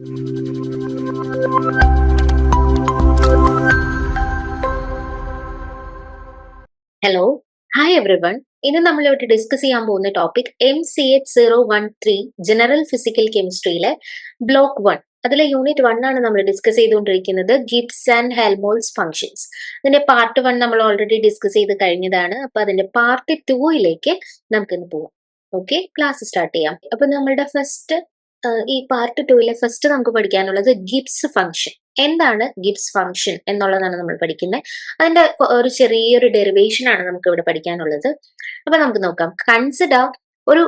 Hello hi every one ഇന്ന് നമ്മളിവിടെ discuss ചെയ്യാൻ പോകുന്ന topic M C H zero one three general physical കെമിസ്ട്രിയിലെ block one അതിലെ unit one ആണ് നമ്മൾ ഡിസ്കസ് ചെയ്തുകൊണ്ടിരിക്കുന്നത് ഗിബ്സ് ആൻഡ് ഹെൽമോൾസ് ഫംഗ്ഷൻസ് അതിന്റെ പാർട്ട് വൺ നമ്മൾ ഓൾറെഡി ഡിസ്കസ് ചെയ്ത് കഴിഞ്ഞതാണ്. അപ്പൊ അതിന്റെ പാർട്ട് ടൂയിലേക്ക് നമുക്കിന്ന് പോവാം. ഓക്കെ ക്ലാസ് സ്റ്റാർട്ട് ചെയ്യാം. അപ്പൊ നമ്മളുടെ ഫസ്റ്റ് ഈ പാർട്ട് ടുവിലെ ഫസ്റ്റ് നമുക്ക് പഠിക്കാനുള്ളത് ഗിബ്സ് ഫംഗ്ഷൻ എന്താണ് ഗിബ്സ് ഫംഗ്ഷൻ എന്നുള്ളതാണ് നമ്മൾ പഠിക്കുന്നത്. അതിന്റെ ഒരു ചെറിയൊരു ഡെറിവേഷൻ ആണ് നമുക്ക് ഇവിടെ പഠിക്കാനുള്ളത്. അപ്പൊ നമുക്ക് നോക്കാം. കൺസിഡർ ഒരു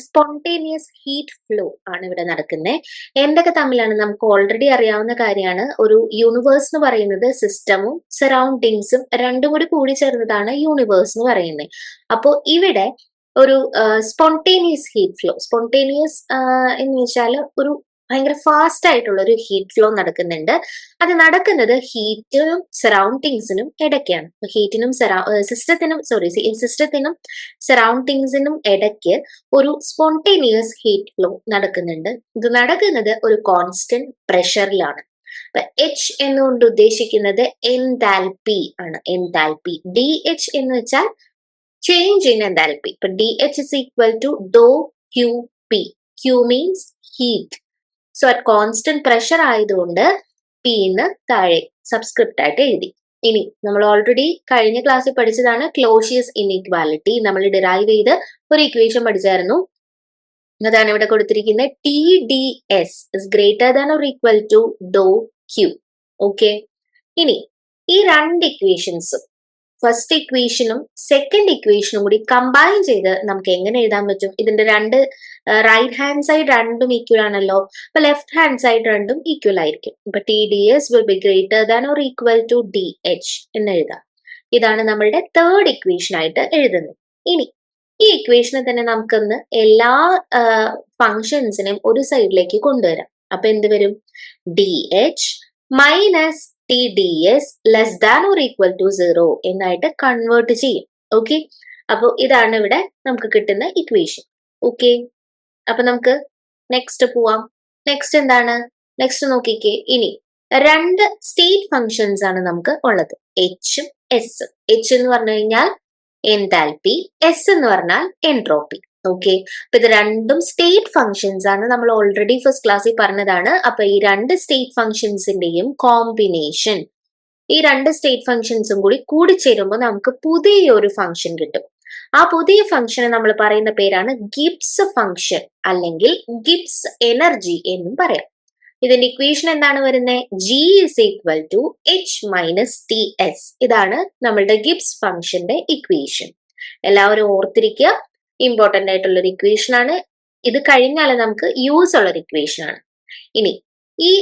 സ്പോണ്ടേനിയസ് ഹീറ്റ് ഫ്ലോ ആണ് ഇവിടെ നടക്കുന്നത് എന്തൊക്കെ തമ്മിലാണ്? നമുക്ക് ഓൾറെഡി അറിയാവുന്ന കാര്യമാണ്. ഒരു യൂണിവേഴ്സ് എന്ന് പറയുന്നത് സിസ്റ്റമും സറൗണ്ടിങ്സും രണ്ടും കൂടി കൂടി ചേർന്നതാണ് യൂണിവേഴ്സ് എന്ന് പറയുന്നത് അപ്പോൾ ഇവിടെ ഒരു സ്പോണ്ടേനിയസ് ഹീറ്റ് ഫ്ലോ സ്പോണ്ടേനിയസ് എന്ന് വെച്ചാൽ ഒരു ഭയങ്കര ഫാസ്റ്റ് ആയിട്ടുള്ള ഒരു ഹീറ്റ് ഫ്ലോ നടക്കുന്നുണ്ട്. അത് നടക്കുന്നത് ഹീറ്റിനും സറൗണ്ടിങ്സിനും ഇടയ്ക്കാണ്. ഹീറ്റിനും സിസ്റ്റത്തിനും സോറി സിസ്റ്റത്തിനും സറൗണ്ടിങ്സിനും ഇടയ്ക്ക് ഒരു സ്പോണ്ടേനിയസ് ഹീറ്റ് ഫ്ലോ നടക്കുന്നുണ്ട്. ഇത് നടക്കുന്നത് ഒരു കോൺസ്റ്റന്റ് പ്രഷറിലാണ് എച്ച് എന്നുകൊണ്ട് ഉദ്ദേശിക്കുന്നത് എൻതാൽപി ആണ്. എൻതാൽപി. ഡി എച്ച് എന്ന് വെച്ചാൽ ചേഞ്ച് in enthalpy. ഇപ്പൊ D H is equal to d Q P Q means heat so at constant pressure ആയതുകൊണ്ട് പിന്ന് താഴെ സബ്സ്ക്രിപ്റ്റ് ആയിട്ട് എഴുതി. ഇനി നമ്മൾ ഓൾറെഡി കഴിഞ്ഞ ക്ലാസ്സിൽ പഠിച്ചതാണ് ക്ലോഷ്യസ് ഇൻഇക്വാലിറ്റി നമ്മൾ ഡിറൈവ് ചെയ്ത് ഒരു ഇക്വേഷൻ പഠിച്ചായിരുന്നു. അതാണ് ഇവിടെ കൊടുത്തിരിക്കുന്നത് T D S is greater than or equal to d Q okay ഇനി ഈ രണ്ട് ഇക്വേഷൻസും ഫസ്റ്റ് ഇക്വേഷനും സെക്കൻഡ് ഇക്വേഷനും കൂടി കമ്പൈൻ ചെയ്ത് നമുക്ക് എങ്ങനെ എഴുതാൻ പറ്റും? ഇതിന്റെ രണ്ട് റൈറ്റ് ഹാൻഡ് സൈഡ് രണ്ടും ഈക്വൽ ആണല്ലോ. അപ്പൊ ലെഫ്റ്റ് ഹാൻഡ് സൈഡ് രണ്ടും ഈക്വൽ ആയിരിക്കും. ഇപ്പൊ T D S will be greater than or equal to D H എന്ന് എഴുതാം. ഇതാണ് നമ്മളുടെ തേർഡ് ഇക്വേഷൻ ആയിട്ട് എഴുതുന്നത്. ഇനി ഈ ഇക്വേഷനെ തന്നെ നമുക്കൊന്ന് എല്ലാ ഫങ്ഷൻസിനെയും ഒരു സൈഡിലേക്ക് കൊണ്ടുവരാം. അപ്പൊ എന്ത് വരും? D H minus T D S less than or equal to zero എന്നായിട്ട് convert ചെയ്യും. ഓക്കെ അപ്പോൾ ഇതാണ് ഇവിടെ നമുക്ക് കിട്ടുന്ന ഇക്വേഷൻ ഓക്കെ അപ്പൊ നമുക്ക് നെക്സ്റ്റ് പോവാം. നെക്സ്റ്റ് എന്താണ്? നെക്സ്റ്റ് നോക്കിക്കേ. ഇനി രണ്ട് സ്റ്റേറ്റ് ഫങ്ഷൻസ് ആണ് നമുക്ക് ഉള്ളത്. എച്ചും എസ് എച്ച് എന്ന് പറഞ്ഞു കഴിഞ്ഞാൽ എൻതാൽപി എസ് എന്ന് പറഞ്ഞാൽ എൻട്രോപ്പി ഓക്കെ അപ്പൊ ഇത് രണ്ടും സ്റ്റേറ്റ് ഫംഗ്ഷൻസ് ആണ്. നമ്മൾ ഓൾറെഡി ഫസ്റ്റ് ക്ലാസ്സിൽ പറഞ്ഞതാണ്. അപ്പൊ ഈ രണ്ട് സ്റ്റേറ്റ് ഫംഗ്ഷൻസിന്റെയും കോമ്പിനേഷൻ ഈ രണ്ട് സ്റ്റേറ്റ് ഫംഗ്ഷൻസും കൂടി കൂടി ചേരുമ്പോൾ നമുക്ക് പുതിയൊരു ഫംഗ്ഷൻ കിട്ടും. ആ പുതിയ ഫംഗ്ഷന് നമ്മൾ പറയുന്ന പേരാണ് ഗിബ്സ് ഫംഗ്ഷൻ അല്ലെങ്കിൽ ഗിബ്സ് എനർജി എന്നും പറയാം. ഇതിന്റെ ഇക്വേഷൻ എന്താണ് വരുന്നത് G is equal to H minus T S ഇതാണ് നമ്മളുടെ ഗിബ്സ് ഫംഗ്ഷന്റെ ഇക്വേഷൻ എല്ലാവരും ഓർത്തിരിക്കുക. ഇമ്പോർട്ടന്റ് ആയിട്ടുള്ള ഒരു ഇക്വേഷൻ ആണ്. ഇത് കഴിഞ്ഞാൽ നമുക്ക് യൂസ് ഉള്ള ഒരു ഇക്വേഷൻ ആണ്. ഇനി ഈ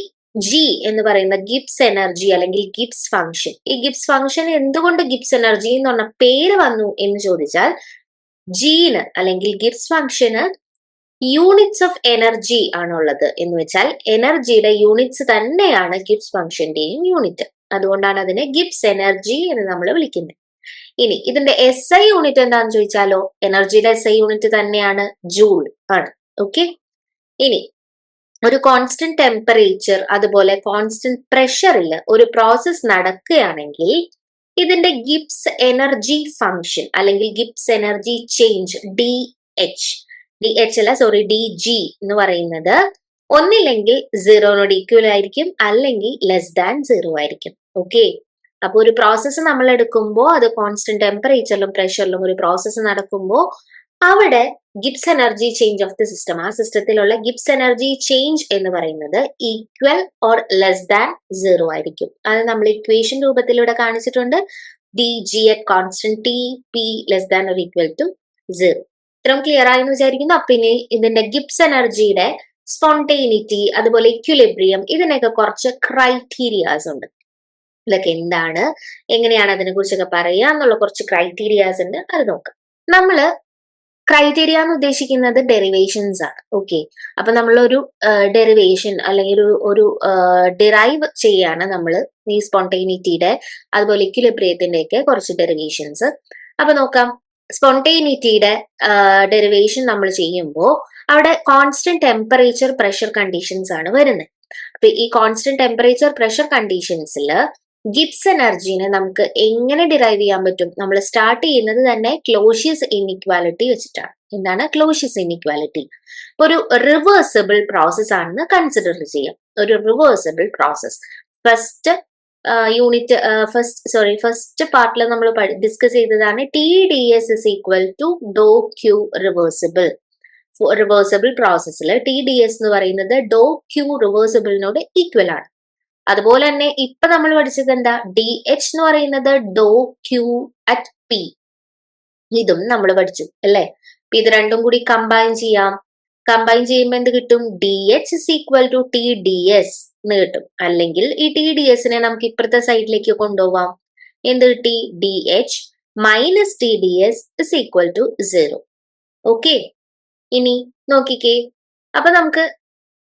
ജി എന്ന് പറയുന്ന ഗിബ്സ് എനർജി അല്ലെങ്കിൽ ഗിബ്സ് ഫംഗ്ഷൻ ഈ ഗിബ്സ് ഫംഗ്ഷൻ എന്തുകൊണ്ട് ഗിബ്സ് എനർജി എന്ന് പറഞ്ഞ പേര് വന്നു എന്ന് ചോദിച്ചാൽ ജീന് അല്ലെങ്കിൽ ഗിബ്സ് ഫംഗ്ഷന് യൂണിറ്റ്സ് ഓഫ് എനർജി ആണുള്ളത് എന്ന് വെച്ചാൽ എനർജിയുടെ യൂണിറ്റ്സ് തന്നെയാണ് ഗിബ്സ് ഫംഗ്ഷന്റെയും യൂണിറ്റ് അതുകൊണ്ടാണ് അതിനെ ഗിബ്സ് എനർജി എന്ന് നമ്മൾ വിളിക്കുന്നത്. ഇനി ഇതിന്റെ എസ് ഐ യൂണിറ്റ് എന്താണെന്ന് ചോദിച്ചാലോ? എനർജിയുടെ എസ് ഐ യൂണിറ്റ് തന്നെയാണ് ജൂൾ. ആണ്. ഓക്കെ ഇനി ഒരു കോൺസ്റ്റന്റ് ടെമ്പറേച്ചർ അതുപോലെ കോൺസ്റ്റന്റ് പ്രഷറിൽ ഒരു പ്രോസസ് നടക്കുകയാണെങ്കിൽ ഇതിന്റെ ഗിപ്സ് എനർജി ഫംഗ്ഷൻ അല്ലെങ്കിൽ Gibbs energy change D H D H അല്ല സോറി ഡി ജി എന്ന് പറയുന്നത് ഒന്നില്ലെങ്കിൽ സീറോനോട് ഈക്വൽ ആയിരിക്കും അല്ലെങ്കിൽ ലെസ് ദാൻ സീറോ ആയിരിക്കും. ഓക്കെ അപ്പോൾ ഒരു പ്രോസസ്സ് നമ്മൾ എടുക്കുമ്പോൾ അത് കോൺസ്റ്റന്റ് ടെമ്പറേച്ചറിലും പ്രഷറിലും ഒരു പ്രോസസ്സ് നടക്കുമ്പോൾ അവിടെ Gibbs energy change of the system ആ സിസ്റ്റത്തിലുള്ള ഗിബ്സ് എനർജി ചേഞ്ച് എന്ന് പറയുന്നത് equal or less than zero ആയിരിക്കും. അത് നമ്മൾ ഇക്വേഷൻ രൂപത്തിലൂടെ കാണിച്ചിട്ടുണ്ട്. D G at constant T P less than or equal to zero ഇത്രയും ക്ലിയർ ആയെന്ന് വിചാരിക്കുന്നു. അപ്പൊ ഇനി ഇതിന്റെ ഗിബ്സ് എനർജിയുടെ സ്പോണ്ടേനിറ്റി അതുപോലെ ഇക്വിലിബ്രിയം ഇതിനൊക്കെ കുറച്ച് ക്രൈറ്റീരിയാസ് ഉണ്ട്. ഇതൊക്കെ എന്താണ്? എങ്ങനെയാണ് അതിനെ കുറിച്ചൊക്കെ പറയുക എന്നുള്ള കുറച്ച് ക്രൈറ്റീരിയാസ് ഉണ്ട്. അത് നോക്കാം. നമ്മൾ ക്രൈറ്റീരിയ എന്ന് ഉദ്ദേശിക്കുന്നത് ഡെറിവേഷൻസ് ആണ്. ഓക്കെ അപ്പൊ നമ്മളൊരു ഡെറിവേഷൻ അല്ലെങ്കിൽ ഒരു ഒരു ഡിറൈവ് ചെയ്യാണ് നമ്മൾ ഈ സ്പോണ്ടേനിറ്റിയുടെ അതുപോലെ ഇക്വിലിബ്രിയത്തിന്റെ ഒക്കെ കുറച്ച് ഡെറിവേഷൻസ് അപ്പൊ നോക്കാം. സ്പോണ്ടേനിറ്റിയുടെ ഡെറിവേഷൻ നമ്മൾ ചെയ്യുമ്പോൾ അവിടെ കോൺസ്റ്റന്റ് ടെമ്പറേച്ചർ പ്രഷർ കണ്ടീഷൻസ് ആണ് വരുന്നത്. അപ്പൊ ഈ കോൺസ്റ്റന്റ് ടെമ്പറേച്ചർ പ്രഷർ കണ്ടീഷൻസിൽ ഗിബ്സ് എനർജീനെ നമുക്ക് എങ്ങനെ ഡിറൈവ് ചെയ്യാൻ പറ്റും? നമ്മൾ സ്റ്റാർട്ട് ചെയ്യുന്നത് തന്നെ ക്ലോഷ്യസ് ഇൻഇക്വാലിറ്റി വെച്ചിട്ടാണ്. എന്താണ്? ക്ലോഷ്യസ് ഇൻഇക്വാലിറ്റി ഒരു റിവേഴ്സിബിൾ പ്രോസസ് ആണെന്ന് കൺസിഡർ ചെയ്യാം. ഒരു reversible process first unit first sorry first പാർട്ടിൽ നമ്മൾ ഡിസ്കസ് ചെയ്തതാണ് T D S is equal to d Q reversible reversible പ്രോസസ്സിൽ ടി ഡി എസ് എന്ന് പറയുന്നത് ഡോ ക്യൂ റിവേഴ്സിബിളിനോട് ഈക്വൽ ആണ്. അതുപോലെ തന്നെ ഇപ്പൊ നമ്മൾ പഠിച്ചത് എന്താ ഡി എച്ച് എന്ന് പറയുന്നത് ഡോ ക്യൂ അറ്റ് പി. ഇതും നമ്മൾ പഠിച്ചു അല്ലെ? ഇത് രണ്ടും കൂടി കമ്പൈൻ ചെയ്യാം. കമ്പൈൻ ചെയ്യുമ്പോൾ എന്ത് കിട്ടും? D H is equal to T D S എന്ന് കിട്ടും. അല്ലെങ്കിൽ ഈ ടി ഡി എസിനെ നമുക്ക് ഇപ്പുറത്തെ സൈഡിലേക്ക് കൊണ്ടുപോവാം. എന്ത് കിട്ടി? D H minus T D S is equal to zero okay ഇനി നോക്കിക്കേ. അപ്പൊ നമുക്ക്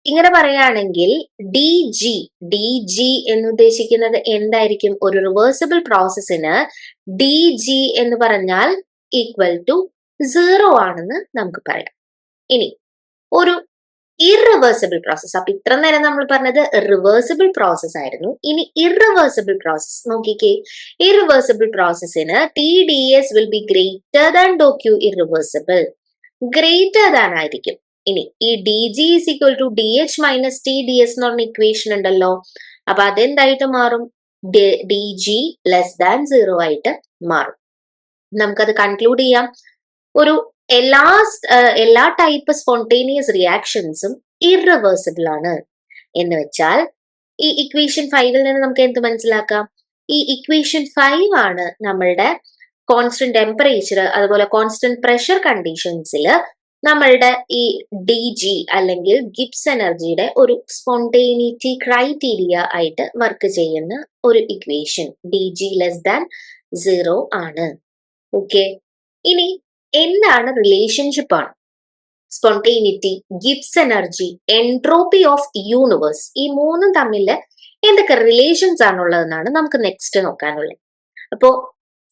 ഇങ്ങനെ പറയുകയാണെങ്കിൽ ഡി ജി ഡി ജി എന്ന് ഉദ്ദേശിക്കുന്നത് എന്തായിരിക്കും? ഒരു റിവേഴ്സിബിൾ പ്രോസസ്സിന് ഡി ജി എന്ന് പറഞ്ഞാൽ ഈക്വൽ ടു സീറോ ആണെന്ന് നമുക്ക് പറയാം. ഇനി ഒരു ഇറിവേഴ്സിബിൾ പ്രോസസ്സ് അപ്പൊ ഇത്ര നേരം നമ്മൾ പറഞ്ഞത് റിവേഴ്സിബിൾ പ്രോസസ് ആയിരുന്നു. ഇനി ഇറിവേഴ്സിബിൾ പ്രോസസ് നോക്കിക്കേ. Irreversible പ്രോസസ്സിന് T D S will be greater than dq irreversible greater than ആയിരിക്കും. ഇനി ഈ D G is equal to D H minus T D S എന്ന് പറഞ്ഞ ഇക്വേഷൻ ഉണ്ടല്ലോ. അപ്പൊ അതെന്തായിട്ട് മാറും? D G less than zero ആയിട്ട് മാറും. നമുക്കത് കൺക്ലൂഡ് ചെയ്യാം. ഒരു എല്ലാ എല്ലാ ടൈപ്പ് സ്പോണ്ടേനിയസ് റിയാക്ഷൻസും ഇറിവേഴ്സിബിൾ ആണ്. എന്ന് വെച്ചാൽ ഈ ഇക്വേഷൻ ഫൈവിൽ നിന്ന് നമുക്ക് എന്ത് മനസ്സിലാക്കാം? ഈ ഇക്വേഷൻ ഫൈവ് ആണ് നമ്മളുടെ കോൺസ്റ്റന്റ് ടെമ്പറേച്ചർ അതുപോലെ കോൺസ്റ്റന്റ് പ്രഷർ കണ്ടീഷൻസിൽ നമ്മളുടെ ഈ ഡി ജി അല്ലെങ്കിൽ ഗിബ്സ് എനർജിയുടെ ഒരു സ്പോണ്ടേനിറ്റി ക്രൈറ്റീരിയ ആയിട്ട് വർക്ക് ചെയ്യുന്ന ഒരു equation D G less than zero ആണ്. ഓക്കെ ഇനി എന്താണ് റിലേഷൻഷിപ്പ് ആണ്? Spontaneity Gibbs energy entropy of universe ഈ മൂന്നും തമ്മിൽ എന്തൊക്കെ റിലേഷൻസ് ആണുള്ളതെന്നാണ് നമുക്ക് നെക്സ്റ്റ് നോക്കാനുള്ളത്. അപ്പോ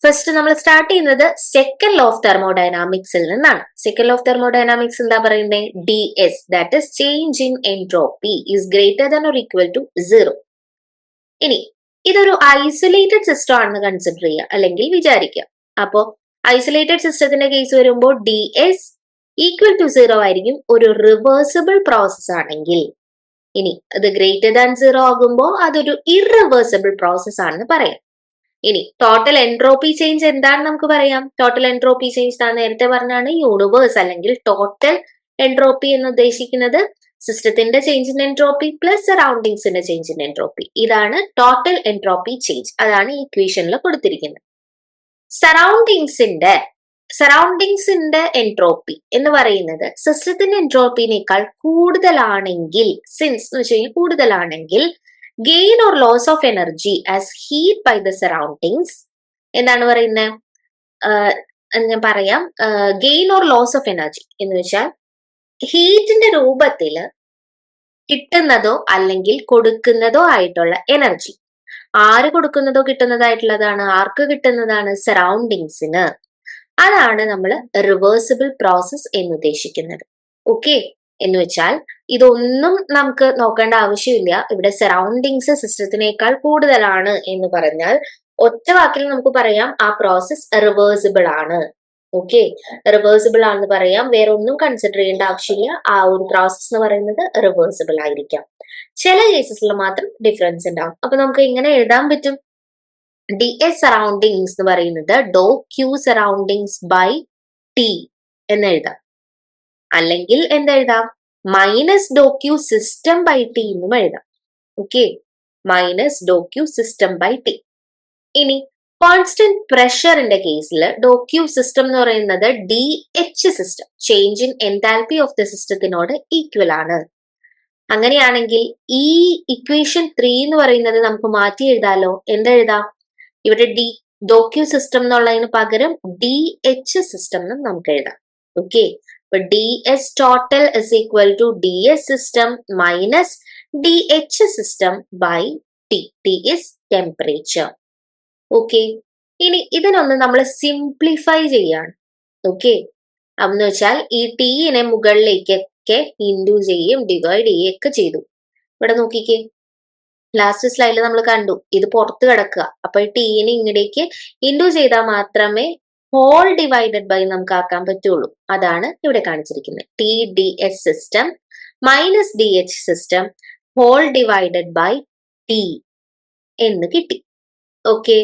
ഫസ്റ്റ് നമ്മൾ സ്റ്റാർട്ട് ചെയ്യുന്നത് സെക്കൻഡ് ലോ ഓഫ് തെർമോഡൈനാമിക്സിൽ നിന്നാണ്. സെക്കൻഡ് ലോ ഓഫ് തെർമോഡൈനാമിക്സ് എന്താ പറയുന്നത് D S that is change in entropy is greater than or equal to zero ഇനി ഇതൊരു ഐസൊലേറ്റഡ് സിസ്റ്റം ആണെന്ന് കൺസിഡർ ചെയ്യുക അല്ലെങ്കിൽ വിചാരിക്കുക. അപ്പോ ഐസൊലേറ്റഡ് സിസ്റ്റത്തിന്റെ കേസ് വരുമ്പോൾ D S equal to zero ആയിരിക്കും ഒരു റിവേഴ്സിബിൾ പ്രോസസ് ആണെങ്കിൽ. ഇനി അത് ഗ്രേറ്റർ ദാൻ സീറോ ആകുമ്പോൾ അതൊരു ഇറിവേഴ്സിബിൾ പ്രോസസ് ആണെന്ന് പറയാം. ഇനി ടോട്ടൽ എൻട്രോപ്പി ചേഞ്ച് എന്താണ് നമുക്ക് പറയാം. ടോട്ടൽ എൻട്രോപ്പി ചേഞ്ച് താൻ നേരത്തെ പറഞ്ഞാണ് യൂണിവേഴ്സ് അല്ലെങ്കിൽ ടോട്ടൽ എൻട്രോപ്പി എന്ന് ഉദ്ദേശിക്കുന്നത് സിസ്റ്റത്തിന്റെ ചേഞ്ച് ഇൻ എൻട്രോപ്പി പ്ലസ് സറൗണ്ടിങ്സിന്റെ ചേഞ്ച് ഇൻ എൻട്രോപ്പി ഇതാണ് ടോട്ടൽ എൻട്രോപ്പി ചേഞ്ച് അതാണ് ഈ ഇക്വേഷനിൽ കൊടുത്തിരിക്കുന്നത്. സറൗണ്ടിങ്സിന്റെ സറൗണ്ടിങ്സിന്റെ എൻട്രോപ്പി എന്ന് പറയുന്നത് സിസ്റ്റത്തിന്റെ എൻട്രോപ്പിനേക്കാൾ കൂടുതലാണെങ്കിൽ സിൻസ് എന്ന് വെച്ച് കഴിഞ്ഞാൽ കൂടുതലാണെങ്കിൽ gain or loss of energy as heat by the surroundings എന്താണ് പറയുന്നത് ഞാൻ പറയാം. Gain or loss of energy എന്ന് വെച്ചാൽ ഹീറ്റിന്റെ രൂപത്തിൽ കിട്ടുന്നതോ അല്ലെങ്കിൽ കൊടുക്കുന്നതോ ആയിട്ടുള്ള എനർജി ആര് കൊടുക്കുന്നതോ കിട്ടുന്നതായിട്ടുള്ളതാണ്? ആർക്ക് കിട്ടുന്നതാണ്? സറൗണ്ടിങ്സിന് അതാണ് നമ്മൾ റിവേഴ്സിബിൾ പ്രോസസ് എന്ന് ഉദ്ദേശിക്കുന്നത്. ഓക്കെ എന്ന് വെച്ചാൽ ഇതൊന്നും നമുക്ക് നോക്കേണ്ട ആവശ്യമില്ല. ഇവിടെ സറൗണ്ടിങ്സ് സിസ്റ്റത്തിനേക്കാൾ കൂടുതലാണ് എന്ന് പറഞ്ഞാൽ ഒറ്റ വാക്കിൽ നമുക്ക് പറയാം ആ പ്രോസസ് റിവേഴ്സിബിൾ ആണ്. ഓക്കെ റിവേഴ്സിബിൾ ആണെന്ന് പറയാം. വേറെ ഒന്നും കൺസിഡർ ചെയ്യേണ്ട ആവശ്യമില്ല. ആ ഒരു പ്രോസസ് എന്ന് പറയുന്നത് റിവേഴ്സിബിൾ ആയിരിക്കാം. ചില കേസസിൽ മാത്രം ഡിഫറൻസ് ഉണ്ടാവും. അപ്പൊ നമുക്ക് ഇങ്ങനെ എഴുതാൻ പറ്റും. ഡി എസ് സറൗണ്ടിങ്സ് എന്ന് പറയുന്നത് d Q surroundings by T എന്ന് എഴുതാം. അല്ലെങ്കിൽ എന്തെഴുതാം minus d Q system by T എന്നും എഴുതാം. Okay minus d Q system by T ഇനി കോൺസ്റ്റന്റ് പ്രഷറിന്റെ കേസിൽ ഡോ ക്യൂ സിസ്റ്റം എന്ന് പറയുന്നത് D H system change in enthalpy of the സിസ്റ്റത്തിനോട് equal ആണ്. അങ്ങനെയാണെങ്കിൽ ഈ ഇക്വേഷൻ ത്രീ എന്ന് പറയുന്നത് നമുക്ക് മാറ്റി എഴുതാലോ? എന്തെഴുതാം ഇവിടെ ഡി ഡോക്യു സിസ്റ്റം എന്നുള്ളതിന് പകരം ഡി എച്ച് സിസ്റ്റം എന്ന് നമുക്ക് എഴുതാം. ഓക്കെ അപ്പൊ D S total is equal to D S system minus D H system by T T is temperature okay ഇനി ഇതിനൊന്ന് നമ്മൾ സിംപ്ലിഫൈ ചെയ്യാണ്. ഓക്കെ എന്ന് വെച്ചാൽ ഈ ടീനെ മുകളിലേക്കൊക്കെ ഇൻഡ്യൂ ചെയ്യുകയും ഡിവൈഡ് ചെയ്യുകയൊക്കെ ചെയ്തു. ഇവിടെ നോക്കിക്കേ. ലാസ്റ്റ് സ്ലൈഡിൽ നമ്മൾ കണ്ടു. ഇത് പുറത്ത് കിടക്കുക. അപ്പൊ ടീനെ ഇങ്ങടേക്ക് ഇൻഡു ചെയ്താൽ മാത്രമേ ഹോൾ ഡിവൈഡഡ് ബൈ നമുക്ക് ആക്കാൻ പറ്റുള്ളൂ. അതാണ് ഇവിടെ കാണിച്ചിരിക്കുന്നത്. T D H system minus D H system whole divided by T എന്ന് കിട്ടി. ഓക്കെ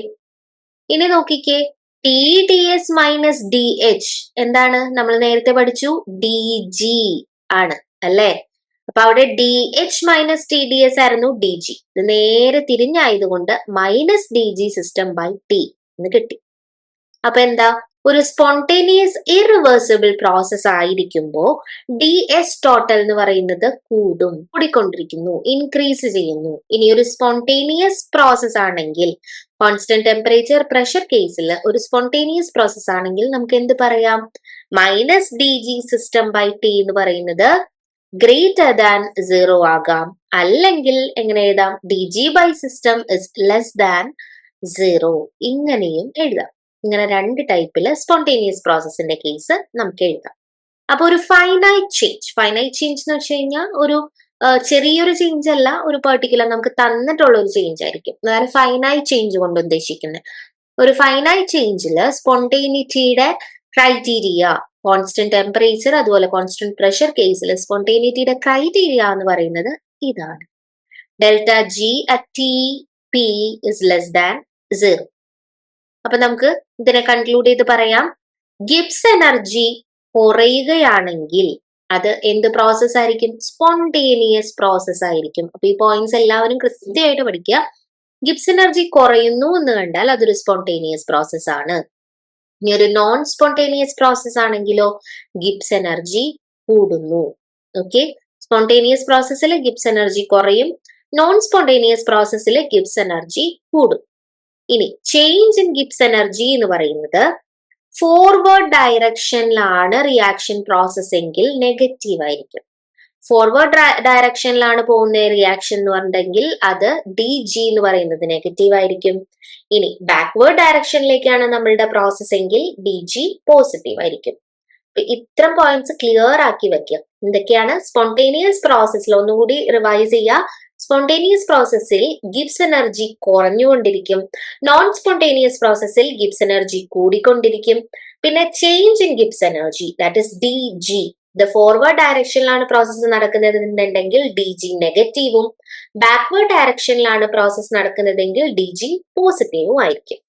ഇനി നോക്കിക്കേ. T D S minus D H എന്താണ്? നമ്മൾ നേരത്തെ പഠിച്ചു. ഡി ജി ആണ്. അല്ലേ? അപ്പൊ അവിടെ D H minus T D S ആയിരുന്നു ഡി ജി ഇത് നേരെ തിരിഞ്ഞായതുകൊണ്ട് minus D G system by T എന്ന് കിട്ടി. അപ്പൊ എന്താ? ഒരു സ്പോണ്ടേനിയസ് ഇറിവേഴ്സിബിൾ പ്രോസസ് ആയിരിക്കുമ്പോൾ ഡി എസ് ടോട്ടൽ എന്ന് പറയുന്നത് കൂടും കൂടിക്കൊണ്ടിരിക്കുന്നു ഇൻക്രീസ് ചെയ്യുന്നു. ഇനി ഒരു സ്പോണ്ടേനിയസ് പ്രോസസ് ആണെങ്കിൽ കോൺസ്റ്റന്റ് ടെമ്പറേച്ചർ പ്രഷർ കേസിൽ ഒരു സ്പോണ്ടേനിയസ് പ്രോസസ് ആണെങ്കിൽ നമുക്ക് എന്ത് പറയാം? Minus D G system by T എന്ന് പറയുന്നത് ഗ്രേറ്റർ ദാൻ സീറോ ആകാം. അല്ലെങ്കിൽ എങ്ങനെ എഴുതാം? D G by system is less than zero ഇങ്ങനെയും എഴുതാം. ഇങ്ങനെ രണ്ട് ടൈപ്പിൽ സ്പോണ്ടേനിയസ് പ്രോസസ്സിന്റെ കേസ് നമുക്ക് എഴുതാം. അപ്പൊ ഒരു ഫൈനൈറ്റ് ചേഞ്ച് ഫൈനൈറ്റ് ചേഞ്ച് എന്ന് വെച്ച് കഴിഞ്ഞാൽ ഒരു ചെറിയൊരു ചേഞ്ച് അല്ല ഒരു പെർട്ടിക്കുലർ നമുക്ക് തന്നിട്ടുള്ള ഒരു ചേഞ്ച് ആയിരിക്കും. അതായത് ഫൈനൈറ്റ് ചേഞ്ച് കൊണ്ട് ഉദ്ദേശിക്കുന്നത് ഒരു ഫൈനൈറ്റ് ചേഞ്ചിൽ സ്പോണ്ടേനിറ്റിയുടെ ക്രൈറ്റീരിയ കോൺസ്റ്റന്റ് ടെമ്പറേച്ചർ അതുപോലെ കോൺസ്റ്റന്റ് പ്രഷർ കേസിൽ സ്പോണ്ടേനിറ്റിയുടെ ക്രൈറ്റീരിയ എന്ന് പറയുന്നത് ഇതാണ്. Delta G at T P is less than zero അപ്പൊ നമുക്ക് ഇതിനെ കൺക്ലൂഡ് ചെയ്ത് പറയാം. ഗിബ്സ് എനർജി കുറയുകയാണെങ്കിൽ അത് എന്ത് പ്രോസസ് ആയിരിക്കും? സ്പോണ്ടേനിയസ് പ്രോസസ് ആയിരിക്കും. അപ്പൊ ഈ പോയിന്റ്സ് എല്ലാവരും കൃത്യമായിട്ട് പഠിക്കുക. ഗിബ്സ് എനർജി കുറയുന്നു എന്ന് കണ്ടാൽ അതൊരു സ്പോണ്ടേനിയസ് പ്രോസസ് ആണ്. ഇനി ഒരു നോൺ സ്പോണ്ടേനിയസ് പ്രോസസ് ആണെങ്കിലോ ഗിബ്സ് എനർജി കൂടുന്നു. ഓക്കെ സ്പോണ്ടേനിയസ് പ്രോസസ്സിൽ ഗിബ്സ് എനർജി കുറയും. നോൺ സ്പോണ്ടേനിയസ് പ്രോസസ്സിൽ ഗിബ്സ് എനർജി കൂടും. ഇനി ചേഞ്ച് ഇൻ ഗിബ്സ് എനർജി എന്ന് പറയുന്നത് ഫോർവേഡ് ഡയറക്ഷനിലാണ് റിയാക്ഷൻ പ്രോസസ് എങ്കിൽ നെഗറ്റീവ് ആയിരിക്കും. ഫോർവേഡ് ഡയറക്ഷനിലാണ് പോകുന്ന റിയാക്ഷൻ എന്ന് പറഞ്ഞിട്ടുണ്ടെങ്കിൽ അത് ഡി ജി എന്ന് പറയുന്നത് നെഗറ്റീവ് ആയിരിക്കും. ഇനി ബാക്ക്വേർഡ് ഡയറക്ഷനിലേക്കാണ് നമ്മളുടെ പ്രോസസ് എങ്കിൽ ഡി ജി പോസിറ്റീവ് ആയിരിക്കും. ഇത്തരം പോയിന്റ്സ് ക്ലിയർ ആക്കി വെക്കുക. എന്തൊക്കെയാണ്? സ്പോണ്ടേനിയസ് പ്രോസസ്സിൽ ഒന്നുകൂടി റിവൈസ് ചെയ്യുക. സ്പോണ്ടേനിയസ് പ്രോസസ്സിൽ ഗിബ്സ് എനർജി കുറഞ്ഞുകൊണ്ടിരിക്കും. നോൺ സ്പോണ്ടേനിയസ് പ്രോസസ്സിൽ ഗിബ്സ് എനർജി കൂടിക്കൊണ്ടിരിക്കും. പിന്നെ change in Gibbs energy that is D G the forward ഡയറക്ഷനിലാണ് process നടക്കുന്നതെന്നുണ്ടെങ്കിൽ ഡി ജി നെഗറ്റീവും ബാക്ക്വേർഡ് ഡയറക്ഷനിലാണ് പ്രോസസ്സ് നടക്കുന്നതെങ്കിൽ ഡി ജി പോസിറ്റീവും ആയിരിക്കും.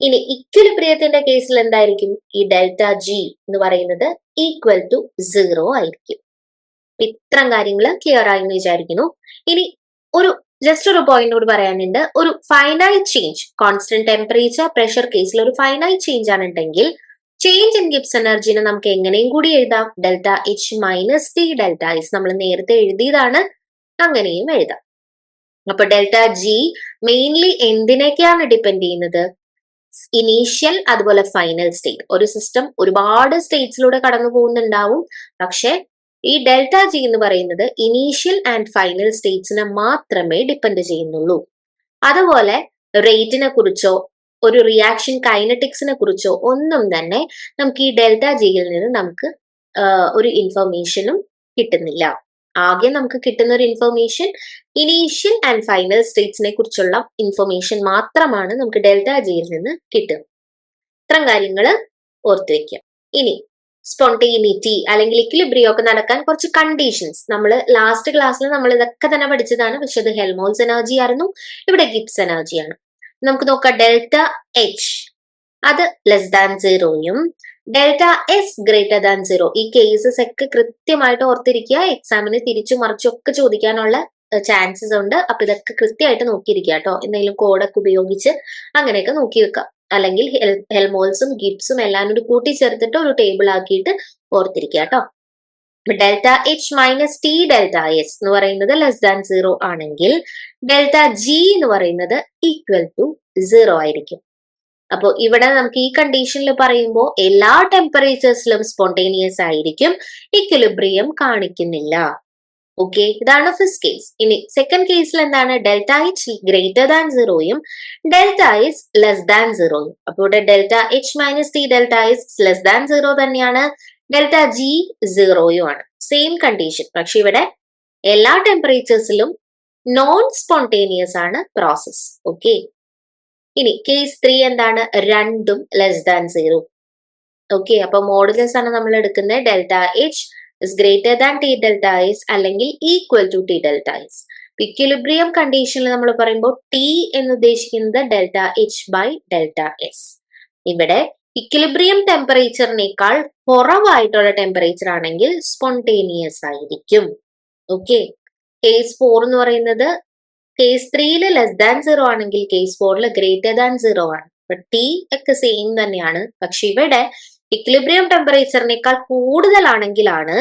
ഇനി ഇക്വിലിബ്രിയത്തിന്റെ കേസിൽ എന്തായിരിക്കും? ഈ ഡെൽറ്റ ജി എന്ന് പറയുന്നത് ഈക്വൽ ടു സീറോ ആയിരിക്കും. ഇത്രയും കാര്യങ്ങൾ ക്ലിയർ ആയി എന്ന് വിചാരിക്കുന്നു. ഇനി ഒരു ജസ്റ്റ് ഒരു പോയിന്റ് കൂടി പറയാനുണ്ട്. ഒരു finite change constant temperature pressure കേസിൽ ഒരു ഫൈനൈറ്റ് ചേഞ്ച് ആണെന്നുണ്ടെങ്കിൽ ചേഞ്ച് ഇൻ ഗിബ്സ് എനർജിനെ നമുക്ക് എങ്ങനെയും കൂടി എഴുതാം. Delta H minus T delta S നമ്മൾ നേരത്തെ എഴുതിയതാണ്. അങ്ങനെയും എഴുതാം. അപ്പൊ ഡെൽറ്റ ജി മെയിൻലി എന്തിനൊക്കെയാണ് ഡിപ്പെൻഡ് ചെയ്യുന്നത്? ഇനീഷ്യൽ അതുപോലെ ഫൈനൽ സ്റ്റേറ്റ് ഒരു സിസ്റ്റം ഒരുപാട് സ്റ്റേറ്റ്സിലൂടെ കടന്നു പോകുന്നുണ്ടാവും പക്ഷെ ഈ ഡെൽറ്റ ജി എന്ന് പറയുന്നത് ഇനീഷ്യൽ ആൻഡ് ഫൈനൽ സ്റ്റേറ്റ്സിനെ മാത്രമേ ഡിപ്പെൻഡ് ചെയ്യുന്നുള്ളൂ. അതുപോലെ റേറ്റിനെ കുറിച്ചോ ഒരു റിയാക്ഷൻ കൈനറ്റിക്സിനെ കുറിച്ചോ ഒന്നും തന്നെ നമുക്ക് ഈ ഡെൽറ്റ ജിയിൽ നിന്ന് നമുക്ക് ഒരു ഇൻഫർമേഷനും കിട്ടുന്നില്ല. ആകെ നമുക്ക് കിട്ടുന്ന ഒരു ഇൻഫർമേഷൻ ഇനീഷ്യൽ ആൻഡ് ഫൈനൽ സ്റ്റേറ്റ്സിനെ കുറിച്ചുള്ള ഇൻഫർമേഷൻ മാത്രമാണ് നമുക്ക് ഡെൽറ്റ ജിയിൽ നിന്ന് കിട്ടുന്നത് ഇത്തരം കാര്യങ്ങൾ ഓർത്തു വെക്കുക. ഇനി സ്പോണ്ടേനിറ്റി അല്ലെങ്കിൽ ഇക്വിലിബ്രിയോ ഒക്കെ നടക്കാൻ കുറച്ച് കണ്ടീഷൻസ് നമ്മൾ ലാസ്റ്റ് ക്ലാസ്സിൽ നമ്മൾ ഇതൊക്കെ തന്നെ പഠിച്ചതാണ്. പക്ഷെ അത് ഹെൽമോൾസ് എനർജി ആയിരുന്നു. ഇവിടെ ഗിബ്സ് ആണ്. നമുക്ക് നോക്കാം. ഡെൽറ്റ എച്ച് അത് less than സീറോയും delta S greater than zero ഈ കേസസ് ഒക്കെ കൃത്യമായിട്ട് ഓർത്തിരിക്കുക. എക്സാമിന് തിരിച്ചു മറിച്ചും ഒക്കെ ചോദിക്കാനുള്ള ചാൻസസ് ഉണ്ട്. അപ്പൊ ഇതൊക്കെ കൃത്യമായിട്ട് നോക്കിയിരിക്കുക കേട്ടോ. എന്തെങ്കിലും കോഡൊക്കെ ഉപയോഗിച്ച് അങ്ങനെയൊക്കെ നോക്കി വെക്കാം അല്ലെങ്കിൽ ഹെൽ ഹെൽമോൾസും ഗിബ്സും എല്ലാം കൂടി കൂട്ടിച്ചേർത്തിട്ട് ഒരു ടേബിൾ ആക്കിയിട്ട് ഓർത്തിരിക്കുക കേട്ടോ delta H minus T delta S എന്ന് പറയുന്നത് ലെസ് ദാൻ സീറോ ആണെങ്കിൽ ഡെൽറ്റ ജി എന്ന് പറയുന്നത് ഈക്വൽ ടു സീറോ ആയിരിക്കും. അപ്പോൾ ഇവിടെ നമുക്ക് ഈ കണ്ടീഷനിൽ പറയുമ്പോൾ എല്ലാ ടെമ്പറേച്ചേഴ്സിലും സ്പോണ്ടേനിയസ് ആയിരിക്കും. ഇക്വിലിബ്രിയം കാണിക്കുന്നില്ല. ഓക്കെ ഇതാണ് ഫസ്റ്റ് കേസ് ഇനി സെക്കൻഡ് കേസിൽ എന്താണ്? ഡെൽറ്റ എച്ച് ഗ്രേറ്റർ ദാൻ സീറോയും ഡെൽറ്റ എസ് ലെസ് ദാൻ സീറോയും അപ്പോൾ ഇവിടെ delta H minus T delta S less than zero തന്നെയാണ്. ഡെൽറ്റ ജി സീറോയും ആണ്. സെയിം കണ്ടീഷൻ പക്ഷെ ഇവിടെ എല്ലാ ടെമ്പറേച്ചേഴ്സിലും നോൺ സ്പോണ്ടേനിയസ് ആണ് പ്രോസസ് ഓക്കെ ഇനി കേസ് ത്രീ എന്താണ്? രണ്ടും ലെസ് ദാൻ സീറോ ഓക്കെ അപ്പൊ മോഡുലസ് ആണ് നമ്മൾ എടുക്കുന്നത്. Delta H is greater than T delta S അല്ലെങ്കിൽ equal to T delta S equilibrium കണ്ടീഷനിൽ നമ്മൾ പറയുമ്പോൾ ടി എന്ന് ഉദ്ദേശിക്കുന്നത് delta H by delta S ഇവിടെ ഇക്വിലിബ്രിയം ടെമ്പറേച്ചറിനേക്കാൾ കുറവായിട്ടുള്ള ടെമ്പറേച്ചർ ആണെങ്കിൽ സ്പോണ്ടേനിയസ് ആയിരിക്കും. ഓക്കെ കേസ് ഫോർ എന്ന് പറയുന്നത് കേസ് ത്രീയിൽ ലെസ് ദാൻ സീറോ ആണെങ്കിൽ കേസ് ഫോറിൽ ഗ്രേറ്റർ ദാൻ സീറോ ആണ്. ടി ഒക്കെ സെയിം തന്നെയാണ്. പക്ഷെ ഇവിടെ ഇക്വിലിബ്രിയം ടെമ്പറേച്ചറിനേക്കാൾ കൂടുതലാണെങ്കിലാണ്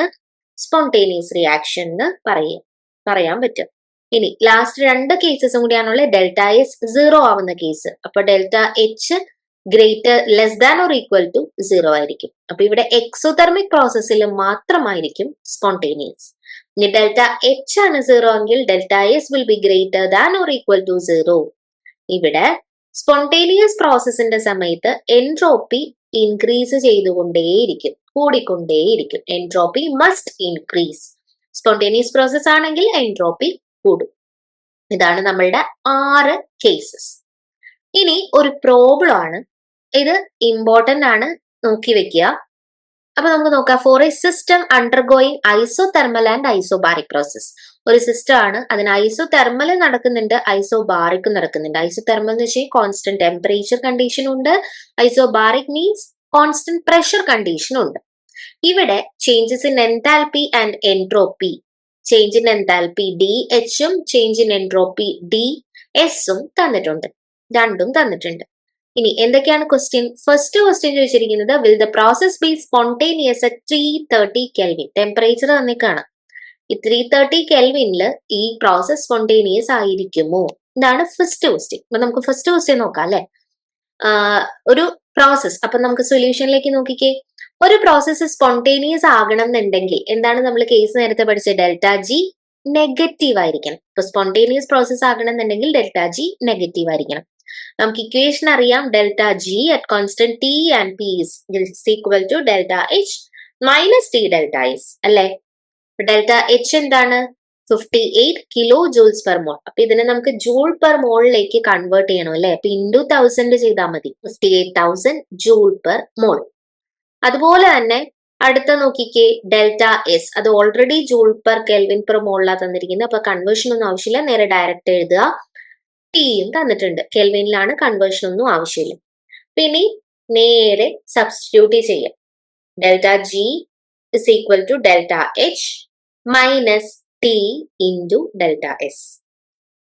സ്പോണ്ടേനിയസ് റിയാക്ഷൻ എന്ന് പറയുക പറയാൻ പറ്റും ഇനി ലാസ്റ്റ് രണ്ട് കേസസും കൂടിയാണുള്ളത്. ഡെൽറ്റ എസ് സീറോ ആവുന്ന കേസ് അപ്പൊ delta H greater less than or equal to zero ആയിരിക്കും. അപ്പൊ ഇവിടെ എക്സോതെർമിക് പ്രോസസ്സിൽ മാത്രമായിരിക്കും സ്പോണ്ടേനിയസ് ഇനി ഡെൽറ്റ എച്ച് ആണ് സീറോ എങ്കിൽ delta S will be greater than or equal to zero ഇവിടെ സ്പോണ്ടേനിയസ് പ്രോസസ്സിന്റെ സമയത്ത് എൻട്രോപ്പി ഇൻക്രീസ് ചെയ്തുകൊണ്ടേയിരിക്കും കൂടിക്കൊണ്ടേയിരിക്കും. Entropy must increase spontaneous process ആണെങ്കിൽ എൻട്രോപ്പി കൂടും. ഇതാണ് നമ്മളുടെ ആറ് കേസസ് ഇനി ഒരു പ്രോബ്ലം ആണ്. ഇത് ഇമ്പോർട്ടന്റ് ആണ് നോക്കി വെക്കുക. അപ്പൊ നമുക്ക് നോക്കാം. For a system undergoing isothermal and isobaric process ഒരു സിസ്റ്റം ആണ്. അതിന് ഐസോ തെർമൽ നടക്കുന്നുണ്ട് ഐസോ ബാറിക് നടക്കുന്നുണ്ട്. ഐസോ തെർമൽ എന്ന് വെച്ചാൽ കോൺസ്റ്റന്റ് ടെമ്പറേച്ചർ കണ്ടീഷൻ ഉണ്ട്. Isobaric means constant pressure condition ഉണ്ട്. ഇവിടെ changes in enthalpy and entropy change in enthalpy D എച്ചും change in entropy D എസും തന്നിട്ടുണ്ട്. രണ്ടും തന്നിട്ടുണ്ട്. ഇനി എന്തൊക്കെയാണ് ക്വസ്റ്റ്യൻ ഫസ്റ്റ് ക്വസ്റ്റ്യൻ ചോദിച്ചിരിക്കുന്നത് will the process be spontaneous at three thirty kelvin temperature തന്നിക്കാണ് ഈ ത്രീ തേർട്ടി കെൽവിനിൽ ഈ പ്രോസസ് സ്പോണ്ടേനിയസ് ആയിരിക്കുമോ? ഇതാണ് ഫസ്റ്റ് ക്വസ്റ്റ്യൻ അപ്പൊ നമുക്ക് ഫസ്റ്റ് ക്വസ്റ്റ്യൻ നോക്കാം അല്ലെ? ഒരു പ്രോസസ് അപ്പൊ നമുക്ക് സൊല്യൂഷനിലേക്ക് നോക്കിക്കേ. ഒരു പ്രോസസ്സ് സ്പോണ്ടേനിയസ് ആകണം എന്നുണ്ടെങ്കിൽ എന്താണ് നമ്മൾ കേസ് നേരത്തെ പഠിച്ച ഡെൽറ്റ ജി നെഗറ്റീവ് ആയിരിക്കണം. ഇപ്പൊ സ്പോണ്ടേനിയസ് പ്രോസസ് ആകണം എന്നുണ്ടെങ്കിൽ ഡെൽറ്റ ജി നെഗറ്റീവ് ആയിരിക്കണം. നമുക്ക് ഇക്വേഷൻ അറിയാം. Delta G at constant T and P is equal to delta H minus T delta S അല്ലെ? ഡെൽറ്റ എച്ച് എന്താണ്? Fifty eight kilojoules per mole അപ്പൊ ഇതിനെ നമുക്ക് ജൂൾ പെർ മോളിലേക്ക് കൺവേർട്ട് ചെയ്യണം അല്ലെ? അപ്പൊ ഇൻഡു തൗസൻഡ് ചെയ്താൽ മതി. Fifty eight thousand joule per mole അതുപോലെ തന്നെ അടുത്ത നോക്കിക്കേ ഡെൽറ്റ എസ് അത് already joule per kelvin per മോളിലാ തന്നിരിക്കുന്നത് അപ്പൊ കൺവേർഷൻ ഒന്നും ആവശ്യമില്ല. നേരെ ഡയറക്റ്റ് എഴുതുക. ടിയും തന്നിട്ടുണ്ട്. കെൽവിനിലാണ് കൺവേർഷൻ ഒന്നും ആവശ്യമില്ല. പിന്നെ നേരെ സബ്സ്റ്റിറ്റ്യൂട്ട് ചെയ്യാം. Delta G is equal to delta H minus T into delta S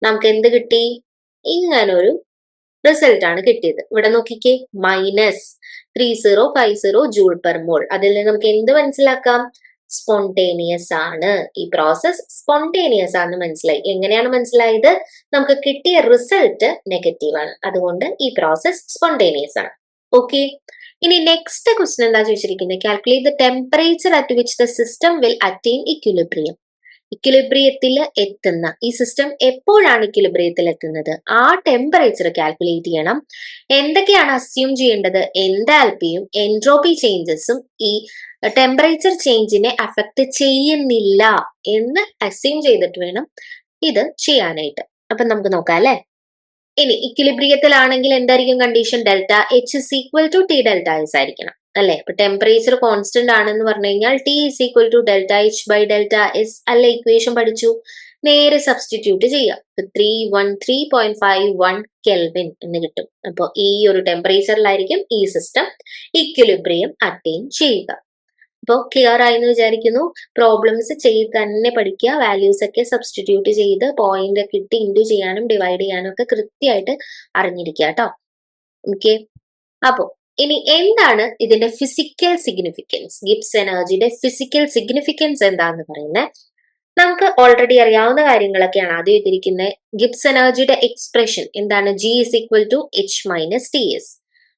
നമുക്ക് എന്ത് കിട്ടി? ഇങ്ങനൊരു റിസൾട്ട് ആണ് കിട്ടിയത്. ഇവിടെ നോക്കിക്കേ. Minus three zero five zero joule per mole. അതിൽ നിന്ന് നമുക്ക് എന്ത് മനസ്സിലാക്കാം? സ്പോണ്ടേനിയസ് ആണ്. ഈ പ്രോസസ് സ്പോണ്ടേനിയസ് ആണെന്ന് മനസ്സിലായി. എങ്ങനെയാണ് മനസ്സിലായത്? നമുക്ക് കിട്ടിയ റിസൾട്ട് നെഗറ്റീവ് ആണ്. അതുകൊണ്ട് ഈ പ്രോസസ് സ്പോണ്ടേനിയസ് ആണ്. ഓക്കെ ഇനി നെക്സ്റ്റ് ക്വസ്റ്റൻ എന്താ ചോദിച്ചിരിക്കുന്നത് calculate the temperature at which the system will attain equilibrium ഇക്വിലിബ്രിയത്തിൽ എത്തുന്ന ഈ സിസ്റ്റം എപ്പോഴാണ് ഇക്വിലിബ്രിയത്തിൽ എത്തുന്നത്? ആ ടെമ്പറേച്ചർ കാൽക്കുലേറ്റ് ചെയ്യണം. എന്തൊക്കെയാണ് അസ്യൂം ചെയ്യേണ്ടത്? എൻതാൽപ്പിയും എൻട്രോപ്പി ചേഞ്ചസും ഈ ടെമ്പറേച്ചർ ചേഞ്ചിനെ അഫക്ട് ചെയ്യുന്നില്ല എന്ന് അസ്യൂം ചെയ്തിട്ട് വേണം ഇത് ചെയ്യാനായിട്ട്. അപ്പൊ നമുക്ക് നോക്കാം അല്ലെ? ഇനി ഇക്വിലിബ്രിയത്തിലാണെങ്കിൽ എന്തായിരിക്കും condition delta H is equal to T delta S ആയിരിക്കണം. അല്ലെ? ഇപ്പൊ ടെമ്പറേച്ചർ കോൺസ്റ്റന്റ് ആണെന്ന് പറഞ്ഞു കഴിഞ്ഞാൽ T is equal to delta H by delta S അല്ലെ ഇക്വേഷൻ പഠിച്ചു? നേരെ സബ്സ്റ്റിറ്റ്യൂട്ട് ചെയ്യാം. Three one three point five one kelvin എന്ന് കിട്ടും. അപ്പോൾ ഈ ഒരു ടെമ്പറേച്ചറിലായിരിക്കും ഈ സിസ്റ്റം ഇക്വിലിബ്രിയം അറ്റൈൻ ചെയ്യുക. അപ്പോൾ ക്ലിയർ ആയി എന്ന് വിചാരിക്കുന്നു. പ്രോബ്ലംസ് ചെയ്ത് തന്നെ പഠിക്കുക വാല്യൂസ് ഒക്കെ സബ്സ്റ്റിറ്റ്യൂട്ട് ചെയ്ത് പോയിന്റ് ഒക്കെ ഇട്ട് ഇൻഡു ചെയ്യാനും ഡിവൈഡ് ചെയ്യാനും ഒക്കെ കൃത്യമായിട്ട് അറിഞ്ഞിരിക്കുക കേട്ടോ. ഓക്കെ അപ്പോൾ ഇനി എന്താണ് ഇതിന്റെ ഫിസിക്കൽ സിഗ്നിഫിക്കൻസ് ഗിപ്സ് എനർജിയുടെ ഫിസിക്കൽ സിഗ്നിഫിക്കൻസ് എന്താന്ന് പറയുന്നത് നമുക്ക് ഓൾറെഡി അറിയാവുന്ന കാര്യങ്ങളൊക്കെയാണ് ആദ്യം എഴുതിയിരിക്കുന്നത് ഗിപ്സ് എനർജിയുടെ എക്സ്പ്രഷൻ എന്താണ്? G is equal to H minus T S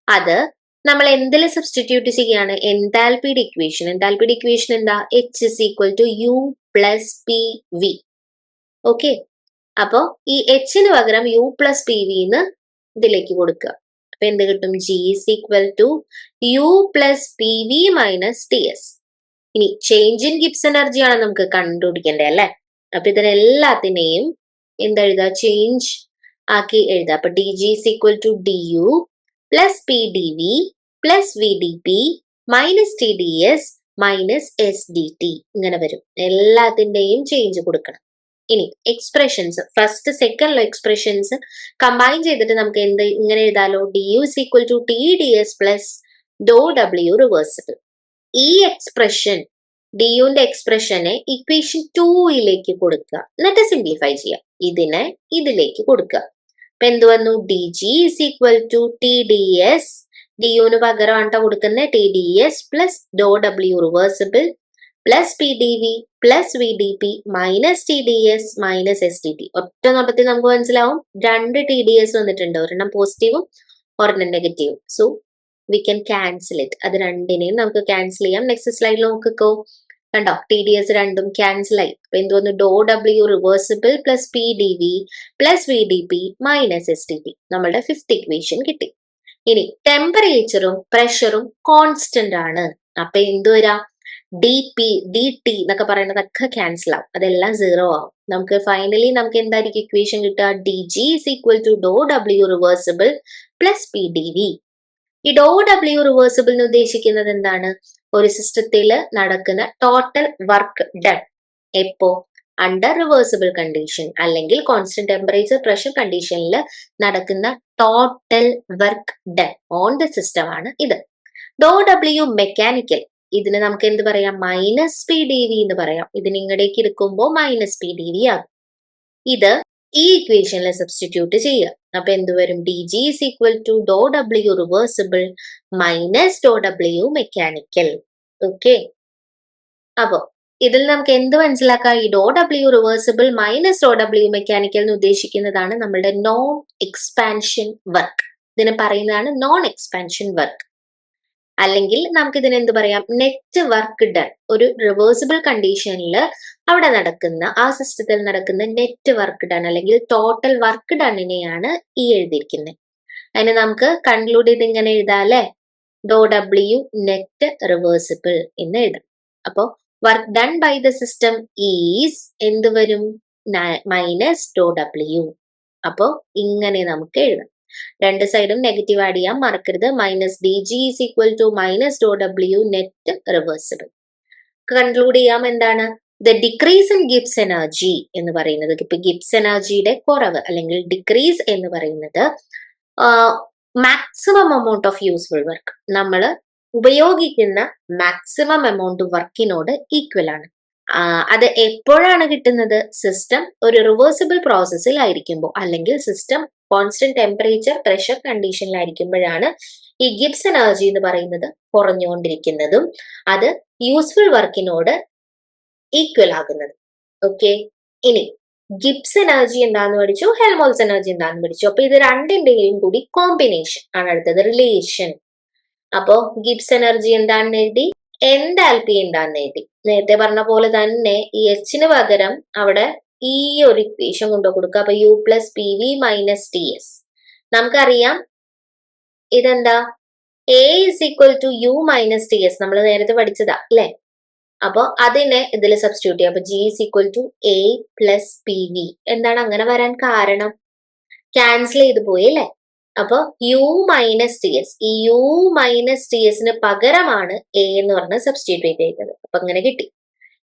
അത് നമ്മൾ എന്തിൽ സബ്സ്റ്റിറ്റ്യൂട്ട് ചെയ്യാണ് എൻതാൽപിയുടെ ഇക്വേഷൻ എൻതാൽപിയുടെ ഇക്വേഷൻ എന്താ? H is equal to U plus P V okay അപ്പോ ഈ എച്ചിന് പകരം യു പ്ലസ് പി വിന്ന് ഇതിലേക്ക് കൊടുക്കുക. അപ്പൊ എന്ത് കിട്ടും? G is equal to U plus P V minus T S ഇനി ചേഞ്ച് ഇൻ ഗിബ്സ് ആണ് നമുക്ക് കണ്ടുപിടിക്കേണ്ടത് അല്ലെ? അപ്പൊ ഇതിനെല്ലാത്തിനെയും എന്തെഴുതാ? ചേഞ്ച് ആക്കി എഴുതാം. അപ്പൊ D G is equal to D U plus P D V plus V D P minus T D S minus S D T ഇങ്ങനെ വരും. എല്ലാത്തിന്റെയും ചേഞ്ച് കൊടുക്കണം. ഇനി എക്സ്പ്രഷൻസ് ഫസ്റ്റ് സെക്കൻഡിലോ എക്സ്പ്രഷൻസ് കമ്പൈൻ ചെയ്തിട്ട് നമുക്ക് എന്ത് ഇങ്ങനെ എഴുതാലോ? D U is equal to T D S plus Dr W reversible ഈ എക്സ്പ്രഷൻ ഡി യുന്റെ എക്സ്പ്രഷനെ ഇക്വേഷൻ ടൂയിലേക്ക് കൊടുക്കുക. എന്നിട്ട് സിംപ്ലിഫൈ ചെയ്യുക ഇതിനെ ഇതിലേക്ക് കൊടുക്കുക. അപ്പൊ എന്ത് വന്നു? D G is equal to T D S D Yun പകരമാണ് കൊടുക്കുന്നത് T D S plus do W reversible plus P D V plus V D P minus T D S minus S D T ഒറ്റ നോട്ടത്തിൽ നമുക്ക് മനസ്സിലാവും. രണ്ട് T D S വന്നിട്ടുണ്ട്. ഒരെണ്ണം പോസിറ്റീവും ഒരെണ്ണം നെഗറ്റീവും so we can cancel it അത് രണ്ടിനെയും നമുക്ക് ക്യാൻസൽ ചെയ്യാം. നെക്സ്റ്റ് സ്ലൈഡിൽ നോക്കിക്കോ. കണ്ടോ? ടി ഡി എസ് രണ്ടും ക്യാൻസൽ ആയി. അപ്പൊ എന്ത് വന്നു? Do W reversible plus P D V plus V D P minus S T P നമ്മളുടെ ഫിഫ്ത് ഇക്വേഷൻ കിട്ടി. ഇനി ടെമ്പറേച്ചറും പ്രഷറും കോൺസ്റ്റന്റ് ആണ്. അപ്പൊ എന്ത് വരാം? ഡി പി ഡി ടി എന്നൊക്കെ പറയുന്നതൊക്കെ ക്യാൻസൽ ആവും. അതെല്ലാം സീറോ ആവും. നമുക്ക് ഫൈനലി നമുക്ക് എന്തായിരിക്കും ഇക്വേഷൻ കിട്ടുക? D G is equal to do W reversible plus P D V ഈ ഡോ ഡബ്ല്യു റിവേഴ്സിബിൾ എന്ന് ഉദ്ദേശിക്കുന്നത് എന്താണ്? ഒരു സിസ്റ്റത്തിൽ നടക്കുന്ന ടോട്ടൽ വർക്ക് ഡൺ എപ്പോ? അണ്ടർ റിവേഴ്സിബിൾ കണ്ടീഷൻ അല്ലെങ്കിൽ കോൺസ്റ്റന്റ് ടെമ്പറേച്ചർ പ്രഷർ കണ്ടീഷനിൽ നടക്കുന്ന total work done on the system ആണ് ഇത്. ഡോ ഡബ്ല്യു മെക്കാനിക്കൽ ഇതിന് നമുക്ക് എന്ത് പറയാം? മൈനസ് പി ഡി വി എന്ന് പറയാം. ഇതിന് ഇങ്ങടേക്ക് എടുക്കുമ്പോൾ മൈനസ് പി ഡി വി ആകും. ഇത് ഈ ഇക്വേഷനിൽ സബ്സ്റ്റിറ്റ്യൂട്ട് ചെയ്യുക. അപ്പൊ എന്തുവരും D G is equal to do W reversible minus do W mechanical okay അപ്പോ ഇതിൽ നമുക്ക് എന്ത് മനസ്സിലാക്കാം? ഈ do W reversible minus do W mechanical എന്ന് ഉദ്ദേശിക്കുന്നതാണ് നമ്മളുടെ നോൺ എക്സ്പാൻഷൻ വർക്ക് ഇതിനെ പറയുന്നതാണ് നോൺ എക്സ്പാൻഷൻ വർക്ക് അല്ലെങ്കിൽ നമുക്ക് ഇതിന് എന്ത് പറയാം? നെറ്റ് വർക്ക് ഡൺ ഒരു റിവേഴ്സിബിൾ കണ്ടീഷനിൽ അവിടെ നടക്കുന്ന ആ സിസ്റ്റത്തിൽ നടക്കുന്ന നെറ്റ് വർക്ക് ഡൺ അല്ലെങ്കിൽ ടോട്ടൽ വർക്ക് ഡണ്ണിനെയാണ് ഈ എഴുതിയിരിക്കുന്നത്. അതിന് നമുക്ക് കൺക്ലൂഡ് ചെയ്ത് ഇങ്ങനെ എഴുതാല്ലേ ഡോ ഡബ്ല്യു നെറ്റ് റിവേഴ്സിബിൾ എന്ന് എഴുതാം. അപ്പോൾ work done by the system is എന്ത് വരും? മൈനസ് ഡോ ഡബ്ല്യു അപ്പോൾ ഇങ്ങനെ നമുക്ക് എഴുതാം. രണ്ട് സൈഡും നെഗറ്റീവ് ആഡ് ചെയ്യാൻ മറക്കരുത്. Minus D G is equal to minus do W net reversible conclude ചെയ്യാം എന്താണ്? The decrease in Gibbs energy എന്ന് പറയുന്നത്. ഇപ്പൊ ഗിപ്സ് എനർജിയുടെ കുറവ് അല്ലെങ്കിൽ ഡിക്രീസ് എന്ന് പറയുന്നത് maximum amount of useful work നമ്മൾ ഉപയോഗിക്കുന്ന മാക്സിമം എമൗണ്ട് വർക്കിനോട് ഈക്വൽ ആണ്. അത് എപ്പോഴാണ് കിട്ടുന്നത്? സിസ്റ്റം ഒരു റിവേഴ്സിബിൾ പ്രോസസ്സിൽ ആയിരിക്കുമ്പോൾ അല്ലെങ്കിൽ സിസ്റ്റം കോൺസ്റ്റന്റ് ടെമ്പറേച്ചർ പ്രഷർ കണ്ടീഷനിലായിരിക്കുമ്പോഴാണ് ഈ ഗിബ്സ് എനർജി എന്ന് പറയുന്നത് കുറഞ്ഞുകൊണ്ടിരിക്കുന്നതും അത് യൂസ്ഫുൾ വർക്കിനോട് ഈക്വൽ ആകുന്നത്. ഓക്കെ ഇനി ഗിബ്സ് എനർജി എന്താന്ന് പഠിച്ചു? ഹെൽമോൾസ് എനർജി എന്താന്ന് പഠിച്ചു? അപ്പൊ ഇത് രണ്ടിന്റെയും കൂടി കോമ്പിനേഷൻ ആണ് അടുത്തത് റിലേഷൻ അപ്പോ ഗിബ്സ് എനർജി എന്താണെന്ന് എഴുതി? എന്താൽപി എന്താണെന്ന് എഴുതി. നേരത്തെ പറഞ്ഞ പോലെ തന്നെ ഈ എച്ചിന് പകരം അവിടെ ഈ ഒരു ഇക്വേഷൻ കൊണ്ടു കൊടുക്കുക അപ്പൊ U plus P V minus T S നമുക്കറിയാം ഇതെന്താ? A is equal to U minus T S നമ്മൾ നേരത്തെ പഠിച്ചതാ അല്ലെ? അപ്പൊ അതിനെ ഇതിൽ സബ്സ്റ്റിറ്റ്യൂട്ട് ചെയ്യാം. അപ്പൊ G is equal to A plus P V എന്താണ് അങ്ങനെ വരാൻ കാരണം? ക്യാൻസൽ ചെയ്ത് പോയി അല്ലെ? അപ്പൊ യു മൈനസ് ടി എസ് ഈ യു മൈനസ് ടി എസിന് പകരമാണ് എ എന്ന് പറഞ്ഞ് സബ്സ്റ്റിറ്റ്യൂട്ട് ചെയ്തത് അപ്പൊ അങ്ങനെ കിട്ടി.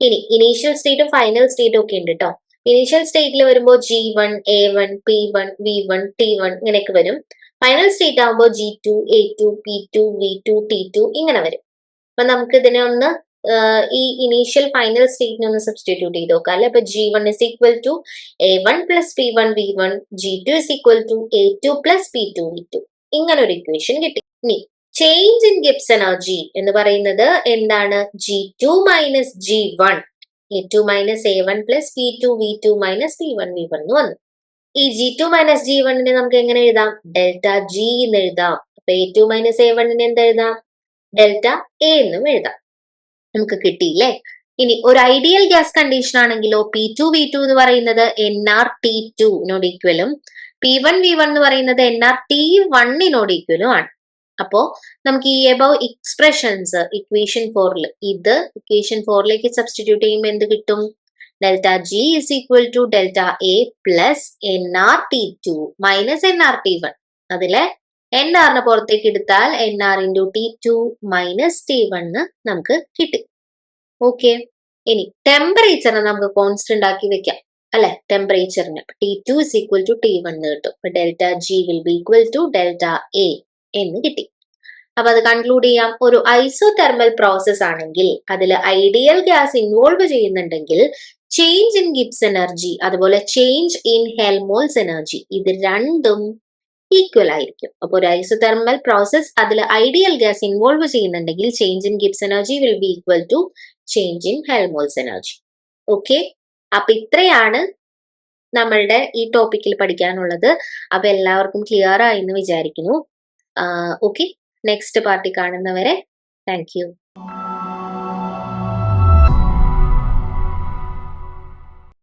ഇനി ഇനീഷ്യൽ സ്റ്റേറ്റും ഫൈനൽ സ്റ്റേറ്റും ഒക്കെ ഉണ്ട് കേട്ടോ ഇനീഷ്യൽ സ്റ്റേറ്റിൽ വരുമ്പോൾ G one A one P one V one T one ഇങ്ങനെയൊക്കെ വരും. ഫൈനൽ സ്റ്റേറ്റ് ആകുമ്പോൾ G two A two P two V two T two ഇങ്ങനെ വരും. അപ്പൊ നമുക്ക് ഇതിനെ ഒന്ന് ഈ ഇനീഷ്യൽ ഫൈനൽ സ്റ്റേറ്റിനെ ഒന്ന് സബ്സ്റ്റിറ്റ്യൂട്ട് ചെയ്ത് നോക്കാം. അല്ലെ? അപ്പൊ G one is equal to A one plus P one V one G two is equal to A two plus P two V two ഇങ്ങനെ ഒരു ഇക്വേഷൻ കിട്ടി. ഇനി ചേഞ്ച് ഇൻ ഗിബ്സ് എനർജി എന്ന് പറയുന്നത് എന്താണ്? G two minus G one A two minus A one plus P two V two minus P one V one എന്ന് വന്നു. ഈ ജി ടു മൈനസ് ജി വണ്ണിനെ നമുക്ക് എങ്ങനെ എഴുതാം? ഡെൽറ്റ ജി എന്ന് എഴുതാം. അപ്പൊ എ ടു മൈനസ് എ വണ്ണിനെ എന്ത് എഴുതാം? ഡെൽറ്റ എ എന്നും എഴുതാം. നമുക്ക് കിട്ടിയില്ലേ? ഇനി ഒരു ഐഡിയൽ ഗ്യാസ് കണ്ടീഷൻ ആണെങ്കിലോ പി ടു വി ടു എന്ന് പറയുന്നത് എൻ ആർ ടി ടുനോട് ഈക്വലും പി വൺ വി വൺ എന്ന് പറയുന്നത് എൻ ആർ ടി വണ്ണിനോട് ഈക്വലും ആണ്. അപ്പോ നമുക്ക് ഈ എബവ് എക്സ്പ്രഷൻസ് ഇക്വേഷൻ ഫോറിൽ ഇത് ഇക്വേഷൻ ഫോറിലേക്ക് സബ്സ്റ്റിറ്റ്യൂട്ട് ചെയ്യുമ്പോൾ എന്ത് കിട്ടും? Delta G is equal to delta A plus N R T two minus N R T one അതിലെ എൻ ആറിന് പുറത്തേക്ക് എടുത്താൽ N R into T two minus T one നമുക്ക് കിട്ടി. ഓക്കെ ഇനി ടെമ്പറേച്ചറിനെ നമുക്ക് കോൺസ്റ്റന്റ് ആക്കി വെക്കാം. അല്ലെ? ടെമ്പറേച്ചറിന് T two is equal to T one കിട്ടും. Delta G will be equal to delta A എന്ന് കിട്ടി. അപ്പൊ അത് കൺക്ലൂഡ് ചെയ്യാം. ഒരു ഐസോതെർമൽ പ്രോസസ് ആണെങ്കിൽ അതിൽ ഐഡിയൽ ഗ്യാസ് ഇൻവോൾവ് ചെയ്യുന്നുണ്ടെങ്കിൽ ചേഞ്ച് ഇൻ ഗിബ്സ് എനർജി അതുപോലെ ചേഞ്ച് ഇൻ ഹെൽമോൾസ് എനർജി ഇത് രണ്ടും ഈക്വൽ ആയിരിക്കും. അപ്പോൾ ഒരു ഐസോതെർമൽ പ്രോസസ് അതിൽ ഐഡിയൽ ഗ്യാസ് ഇൻവോൾവ് ചെയ്യുന്നുണ്ടെങ്കിൽ change in Gibbs energy will be equal to change in Helmholtz energy okay അപ്പൊ ഇത്രയാണ് നമ്മളുടെ ഈ ടോപ്പിക്കിൽ പഠിക്കാനുള്ളത്. അപ്പൊ എല്ലാവർക്കും ക്ലിയർ ആയി എന്ന് വിചാരിക്കുന്നു. ഓക്കെ. നെക്സ്റ്റ് പാർട്ടി കാണുന്നവരെ താങ്ക് യു.